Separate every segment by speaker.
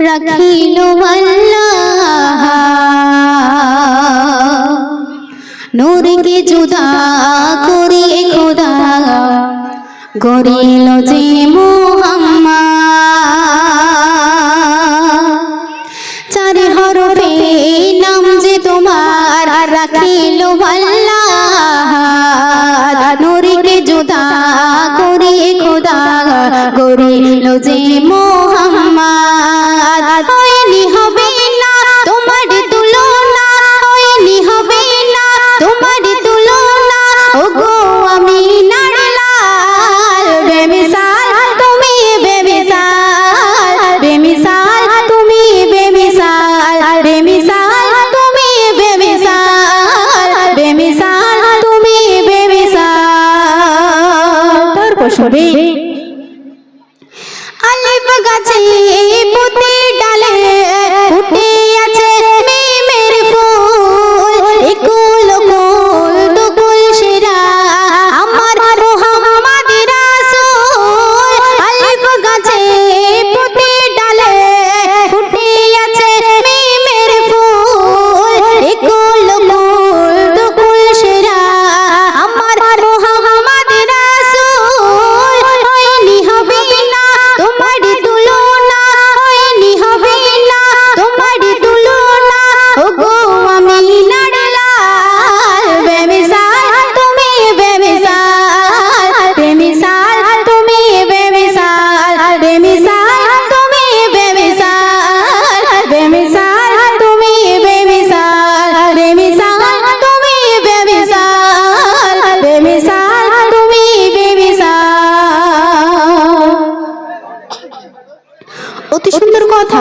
Speaker 1: রাখিলো আল্লাহ। নূরকে জুদা করি খোদা। গরিল যে মোহাম্মা চার হরফে নাম যে তোমার রাখিল আল্লাহ। নূরকে জুদা করি খোদা। গরিল যে মোহাম্মা আলিফ গাছে পুঁতে ডালে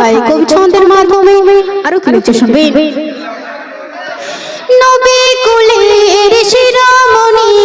Speaker 1: হয়। কবি ছন্দের মাধ্যমে আরও কি হচ্ছে শুনবেন নবী কুলের শিরোমণি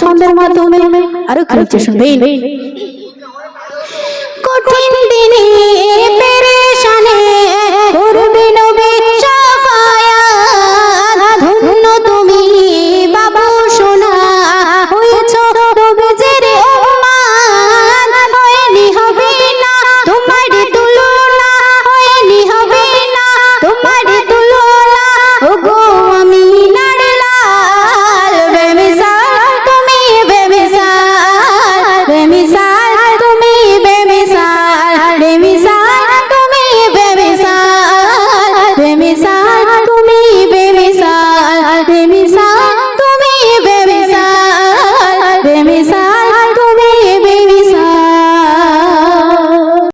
Speaker 1: ছন্দের মাধ্যমে আরও কিছু শুনবেন। কঠিন দিনে